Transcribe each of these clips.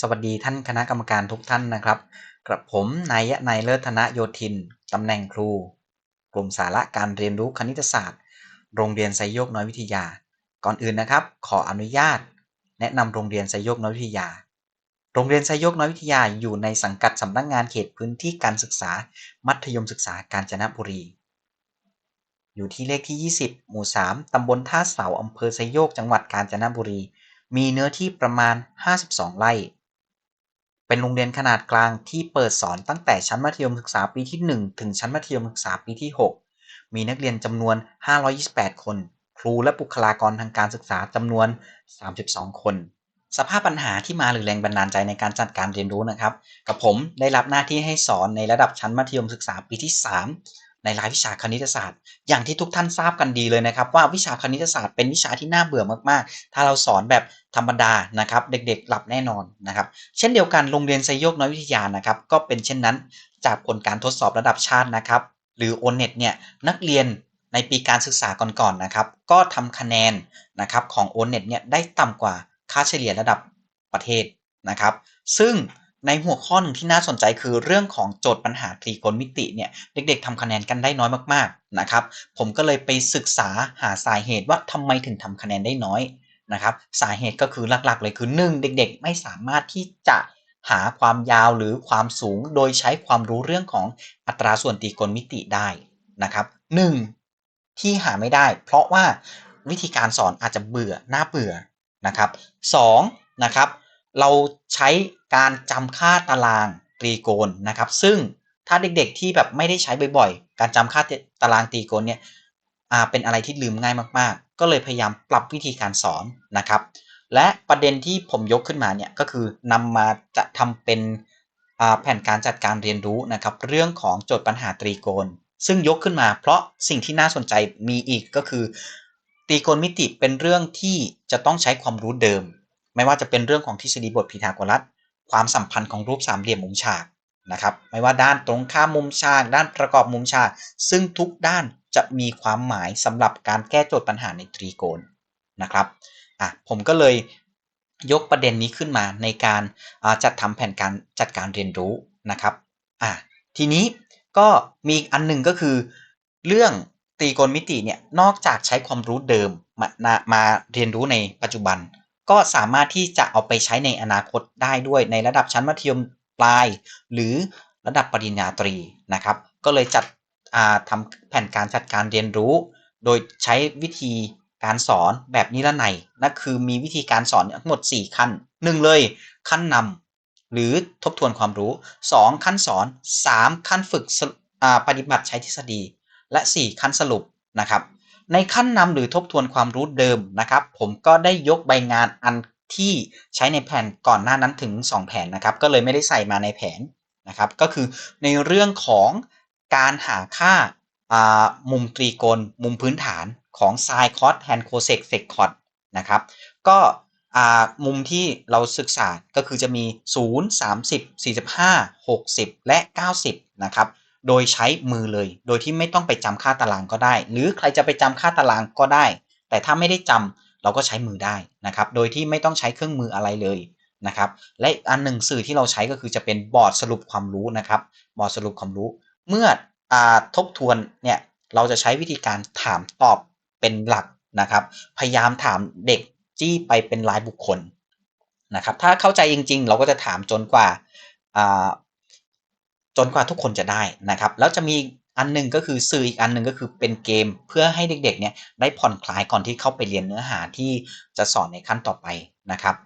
สวัสดีท่านคณะกรรมการทุกท่านนะครับ กระผมนายนายเลิศธนโยธิน ตำแหน่งครู กลุ่มสาระการเรียนรู้คณิตศาสตร์ โรงเรียนไซโยกน้อยวิทยา ก่อนอื่นนะครับ ขออนุญาต แนะนำโรงเรียนไซโยกน้อยวิทยา โรงเรียนไซโยกน้อยวิทยาอยู่ในสังกัดสำนักงานเขตพื้นที่การศึกษา มัธยมศึกษากาญจนบุรี อยู่ที่เลขที่ 20 หมู่ 3ตำบลท่าเสาอำเภอไซโยกจังหวัดกาญจนบุรี มีเนื้อที่ประมาณ 52 ไร่ เป็นโรงเรียนขนาดกลางที่เปิดสอนตั้งแต่ชั้นมัธยมศึกษาปีที่ 1 ถึงชั้นมัธยมศึกษาปีที่ 6 มีนักเรียนจำนวน 528 คน ครูและบุคลากรทางการศึกษาจำนวน 32 คน สภาพปัญหาที่มาหรือแรงบันดาลใจในการจัดการเรียนรู้นะครับ กับผมได้รับหน้าที่ให้สอนในระดับชั้นมัธยมศึกษาปีที่ 3 ในรายวิชาคณิตศาสตร์ อย่างที่ทุกท่านทราบกันดีเลยนะครับ ว่าวิชาคณิตศาสตร์เป็นวิชาที่น่าเบื่อมากๆ ถ้าเราสอนแบบธรรมดานะครับ เด็กๆ หลับแน่นอนนะครับ เช่นเดียวกันโรงเรียนไซโยกน้อยวิทยานะครับ ก็เป็นเช่นนั้น จากผลการทดสอบระดับชาตินะครับ หรือ o n e t เนี่ยนักเรียนในปีการศึกษาก่อนๆนะครับ ก็ทำคะแนนนะครับของ o n e t เนี่ยได้ต่ำกว่าค่าเฉลี่ยระดับประเทศนะครับ ซึ่ง ในหัวข้อหนึ่งที่น่าสนใจคือเรื่องของโจทย์ปัญหาตรีโกณมิติเนี่ยเด็กๆทำคะแนนกันได้น้อยมากๆนะครับ ผมก็เลยไปศึกษาหาสาเหตุว่าทำไมถึงทำคะแนนได้น้อยนะครับ สาเหตุก็คือหลักๆ เลยคือ 1 เด็กๆ ไม่สามารถที่จะหาความยาวหรือความสูงโดยใช้ความรู้เรื่องของอัตราส่วนตรีโกณมิติได้นะครับ 1. ที่หาไม่ได้ เพราะว่าวิธีการสอนอาจจะเบื่อหน่าเบื่อนะครับ 2. นะครับ เราใช้ การจำค่าตารางตรีโกณนะครับ ซึ่งถ้าเด็กๆที่แบบไม่ได้ใช้บ่อยๆ การจำค่าตารางตรีโกณเนี่ยเป็นอะไรที่ลืมง่ายมากๆ ก็เลยพยายามปรับวิธีการสอนนะครับ และประเด็นที่ผมยกขึ้นมาเนี่ยก็คือนำมาจะทำเป็นแผนการจัดการเรียนรู้นะครับ เรื่องของโจทย์ปัญหาตรีโกณซึ่งยกขึ้นมาเพราะสิ่งที่น่าสนใจมีอีกก็คือ ตรีโกณมิติเป็นเรื่องที่จะต้องใช้ความรู้เดิม ไม่ว่าจะเป็นเรื่องของทฤษฎีบทพีทาโกรัส ความสัมพันธ์ของรูปสามเหลี่ยมมุมฉากนะครับ ไม่ว่าด้านตรงข้ามมุมฉาก ด้านประกอบมุมฉาก ซึ่งทุกด้านจะมีความหมายสำหรับการแก้โจทย์ปัญหาในตรีโกณนะครับอะผมก็เลยยกประเด็นนี้ขึ้นมาในการจัดทำแผนการจัดการเรียนรู้นะครับอะทีนี้ก็มีอันหนึ่งก็คือ เรื่องตรีโกณมิติเนี่ยนอกจากใช้ความรู้เดิมมามาเรียนรู้ในปัจจุบัน ก็สามารถที่จะเอาไปใช้ในอนาคตได้ด้วยในระดับชั้นมัธยมปลาย หรือระดับปริญญาตรีนะครับ ก็เลยจัดทำแผนการจัดการเรียนรู้ โดยใช้วิธีการสอนแบบนิรนัยนั่นคือมีวิธีการสอนทั้งหมด 4 ขั้น 1 เลย ขั้นนำหรือทบทวนความรู้ 2 ขั้นสอน 3 ขั้นฝึกปฏิบัติใช้ทฤษฎี และ 4 ขั้นสรุปนะครับ ในขั้นนำหรือทบทวนความรู้เดิมนะครับ ผมก็ได้ยกใบงานอันที่ใช้ในแผนก่อนหน้านั้นถึง 2 แผนนะครับ ก็เลยไม่ได้ใส่มาในแผนนะครับ ก็คือในเรื่องของการหาค่ามุมตรีโกณมุมพื้นฐานของไซคอสแทนโคเซกเซกคอสนะครับ ก็มุมที่เราศึกษาก็คือจะมี 0 30 45 60 และ 90 นะครับ โดยใช้มือเลย โดยที่ไม่ต้องไปจำค่าตารางก็ได้ หรือใครจะไปจำค่าตารางก็ได้ แต่ถ้าไม่ได้จำเราก็ใช้มือได้นะครับ โดยที่ไม่ต้องใช้เครื่องมืออะไรเลยนะครับ และอันหนึ่งสื่อที่เราใช้ก็คือจะเป็นบอร์ดสรุปความรู้นะครับ บอร์ดสรุปความรู้ เมื่ออทบทวนเนี่ยเราจะใช้วิธีการถามตอบเป็นหลักนะครับ พยายามถามเด็กจี้ไปเป็นรายบุคคลนะครับ ถ้าเข้าใจจริง ๆ เราก็จะถามจนกว่า จนกว่าทุกคนจะได้นะครับ แล้วจะมีอันนึงก็คือสื่ออีกอันนึงก็คือเป็นเกมเพื่อให้เด็กๆเนี่ยได้ผ่อนคลายก่อนที่เข้าไปเรียนเนื้อหาที่จะสอนในขั้นต่อไปนะครับ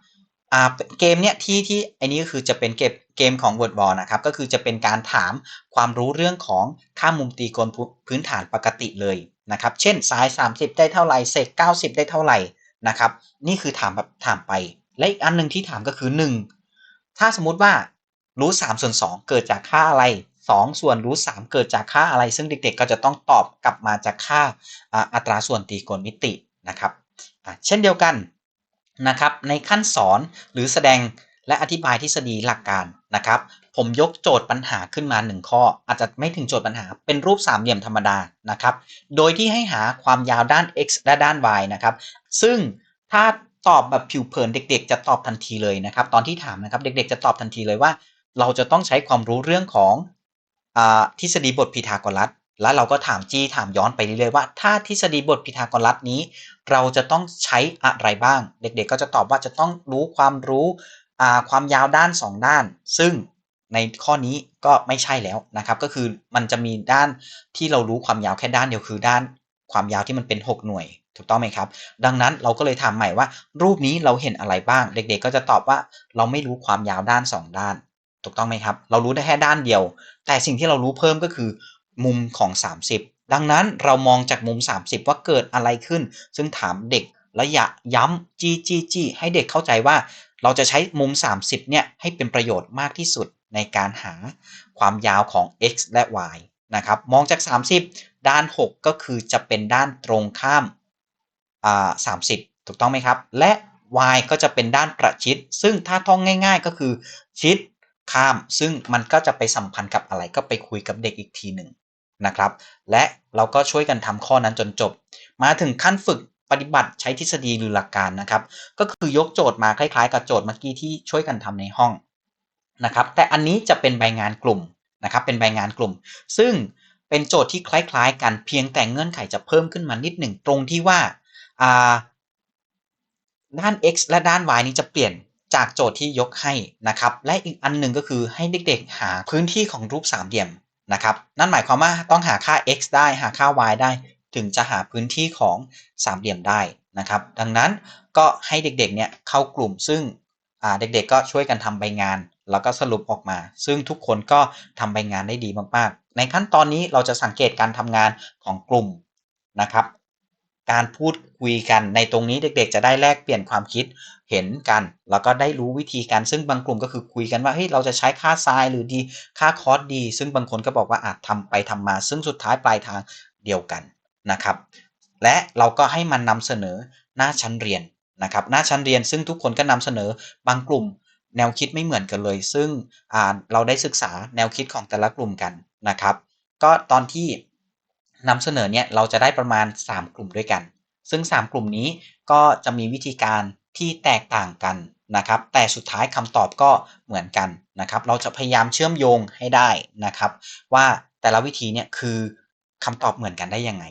อ่าเกมเนี่ยที่ที่อันนี้ก็คือจะเป็นเกมเกมของ Word Wall นะครับก็คือจะเป็นการถามความรู้เรื่องของค่ามุมตีกณพื้นฐานปกติเลยนะครับ เช่นสาย 30 ได้เท่าไหร่เศษ90 ได้เท่าไหร่นะครับ นี่คือถามแบบถามไป และอีกอันหนึ่งที่ถามก็คือ 1 ถ้าสมมุติว่า รู้3ส่วน2เกิดจากค่าอะไร2ส่วนรู้3เกิดจากค่าอะไร ซึ่งเด็กๆ ก็จะต้องตอบกลับมาจากค่าอัตราส่วนตรีโกณมิตินะครับเช่นเดียวกันนะครับในขั้นสอนหรือแสดงและอธิบายทฤษฎีหลักการนะครับ ผมยกโจทย์ปัญหาขึ้นมา 1 ข้อ อาจจะไม่ถึงโจทย์ปัญหาเป็นรูปสามเหลี่ยมธรรมดานะครับ โดยที่ให้หาความยาวด้าน x และด้าน y นะครับ ซึ่งถ้าตอบแบบผิวเผินเด็ก ๆ จะตอบทันทีเลยนะครับ ตอนที่ถามนะครับเด็ก ๆ จะตอบทันทีเลยว่า เราจะต้องใช้ความรู้เรื่องของอทฤษฎีบทพีทาโกรัสแล้วเราก็ถามจี้ถามย้อนไปเรื่อยๆว่า ถ้าทฤษฎีบทพีทาโกรัสนี้ เราจะต้องใช้อะไรบ้าง เด็กๆ ก็จะตอบว่าจะต้องรู้ความรู้ความยาวด้าน 2 ด้าน ซึ่งในข้อนี้ก็ไม่ใช่แล้วนะครับ ก็คือมันจะมีด้านที่เรารู้ความยาวแค่ด้านเดียวคือด้านความยาวที่มันเป็น 6 หน่วย ถูกต้องไหมครับ ดังนั้นเราก็เลยถามใหม่ว่า รูปนี้เราเห็นอะไรบ้าง เด็กๆ ก็จะตอบว่าเราไม่รู้ความยาวด้าน 2 ด้าน ถูกต้องไหมครับ เรารู้ได้แค่ด้านเดียว แต่สิ่งที่เรารู้เพิ่มก็คือ มุมของ 30 ดังนั้นเรามองจากมุม 30 ว่าเกิดอะไรขึ้น ซึ่งถามเด็กและอย่าย้ำจี้จี้จี้ให้เด็กเข้าใจว่า เราจะใช้มุม 30 เนี่ยให้เป็นประโยชน์มากที่สุดในการหาความยาวของ x และ y นะครับ มองจาก 30 ด้าน 6 ก็คือจะเป็นด้านตรงข้ามอ่า30ถูกต้องไหมครับ และ y ก็จะเป็นด้านประชิด ซึ่งถ้าท่องง่าย ๆ ก็คือชิด ข้าม ซึ่งมันก็จะไปสัมพันธ์กับอะไรก็ไปคุยกับเด็กอีกทีหนึ่งนะครับ และเราก็ช่วยกันทำข้อนั้นจนจบ มาถึงขั้นฝึกปฏิบัติใช้ทฤษฎีหรือหลักการนะครับ ก็คือยกโจทย์มาคล้ายๆ กับโจทย์เมื่อกี้ที่ช่วยกันทำในห้องนะครับ แต่อันนี้จะเป็นใบงานกลุ่มนะครับ เป็นใบงานกลุ่ม ซึ่งเป็นโจทย์ที่คล้ายๆ กันเพียงแต่เงื่อนไขจะเพิ่มขึ้นมานิดหนึ่งตรงที่ว่าด้าน x และด้าน y นี้จะเปลี่ยน จากโจทย์ที่ยกให้นะครับ และอีกอันหนึ่งก็คือให้เด็กๆ หาพื้นที่ของรูปสามเหลี่ยมนะครับ นั่นหมายความว่าต้องหาค่า x ได้หาค่า y ได้ ถึงจะหาพื้นที่ของสามเหลี่ยมได้นะครับ ดังนั้นก็ให้เด็กๆเนี่ยเข้ากลุ่มซึ่งเด็กๆก็ช่วยกันทำใบงาน แล้วก็สรุปออกมา ซึ่งทุกคนก็ทำใบงานได้ดีมากๆ ในขั้นตอนนี้เราจะสังเกตการทำงานของกลุ่มนะครับ การพูดคุยกันในตรงนี้เด็กๆ จะได้แลกเปลี่ยนความคิดเห็นกัน แล้วก็ได้รู้วิธีการซึ่งบางกลุ่มก็คือคุยกันว่าเฮ้ยเราจะใช้ค่าทรายหรือดีค่าคอสดี ซึ่งบางคนก็บอกว่าอาจทำไปทำมา ซึ่งสุดท้ายปลายทางเดียวกันนะครับ และเราก็ให้มันนำเสนอหน้าชั้นเรียนนะครับหน้าชั้นเรียนซึ่งทุกคนก็นำเสนอบางกลุ่มแนวคิดไม่เหมือนกันเลย ซึ่งเราได้ศึกษาแนวคิดของแต่ละกลุ่มกันนะครับ ก็ตอนที่ นำเสนอเนี่ยเราจะได้ประมาณ 3 กลุ่มด้วยกัน ซึ่ง 3 กลุ่มนี้ก็จะมีวิธีการที่แตกต่างกันนะครับ แต่สุดท้ายคำตอบก็เหมือนกันนะครับ เราจะพยายามเชื่อมโยงให้ได้นะครับ ว่าแต่ละวิธีเนี่ยคือคำตอบเหมือนกันได้ยังไง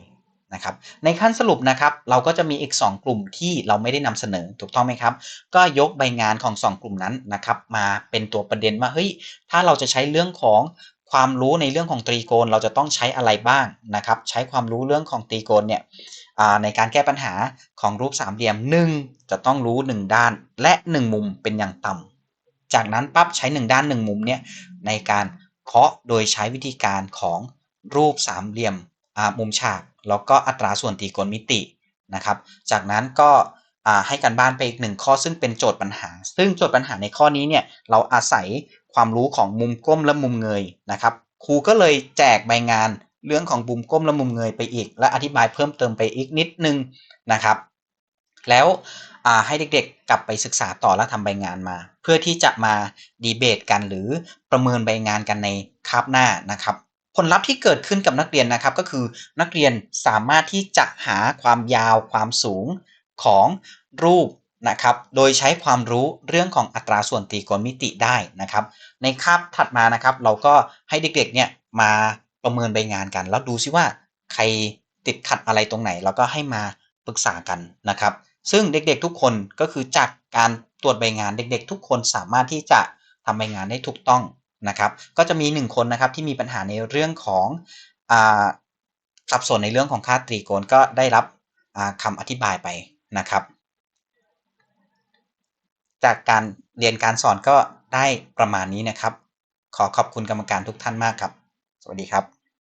นะครับ ในขั้นสรุปนะครับ เราก็จะมีอีก 2 กลุ่มที่เราไม่ได้นำเสนอถูกต้องไหมครับ ก็ยกใบงานของ 2 กลุ่มนั้นนะครับ มาเป็นตัวประเด็นว่าเฮ้ยถ้าเราจะใช้เรื่องของ ความรู้ในเรื่องของตรีโกณเราจะต้องใช้อะไรบ้างนะครับ ใช้ความรู้เรื่องของตรีโกณเนี่ยในการแก้ปัญหาของรูปสามเหลี่ยม 1 จะต้องรู้ 1 ด้านและ 1 มุมเป็นอย่างต่ำจากนั้นปั๊บใช้ 1 ด้าน 1 มุมเนี่ยในการเคาะโดยใช้วิธีการของรูปสามเหลี่ยมมุมฉาก แล้วก็อัตราส่วนตรีโกณมิตินะครับ จากนั้นก็ ให้กันบ้านไปอีกหนึ่งข้อซึ่งเป็นโจทย์ปัญหา ซึ่งโจทย์ปัญหาในข้อนี้เนี่ยเราอาศัยความรู้ของมุมก้มและมุมเงยนะครับครูก็เลยแจกใบงานเรื่องของมุมก้มและมุมเงยไปอีก และอธิบายเพิ่มเติมไปอีกนิดนึงนะครับ แล้วให้เด็กๆ กลับไปศึกษาต่อและทำใบงานมา เพื่อที่จะมาดีเบตกันหรือประเมินใบงานกันในคาบหน้านะครับ ผลลัพธ์ที่เกิดขึ้นกับนักเรียนนะครับ ก็คือนักเรียนสามารถที่จะหาความยาวความสูงของ รูปนะครับ โดยใช้ความรู้เรื่องของอัตราส่วนตรีโกณมิติได้นะครับ ในคาบถัดมานะครับ เราก็ให้เด็กๆเนี่ยมาประเมินใบงานกัน แล้วดูซิว่าใครติดขัดอะไรตรงไหน แล้วก็ให้มาปรึกษากันนะครับ ซึ่งเด็กๆทุกคนก็คือจากการตรวจใบงานเด็กๆ ทุกคนสามารถที่จะทำใบงานได้ถูกต้องนะครับ ก็จะมี 1 คนนะครับที่มีปัญหาในเรื่องของสับสนในเรื่องของค่าตรีโกณก็ได้รับคำอธิบายไปนะครับ จากการเรียนการสอนก็ได้ประมาณนี้นะครับ ขอขอบคุณกรรมการทุกท่านมากครับ สวัสดีครับ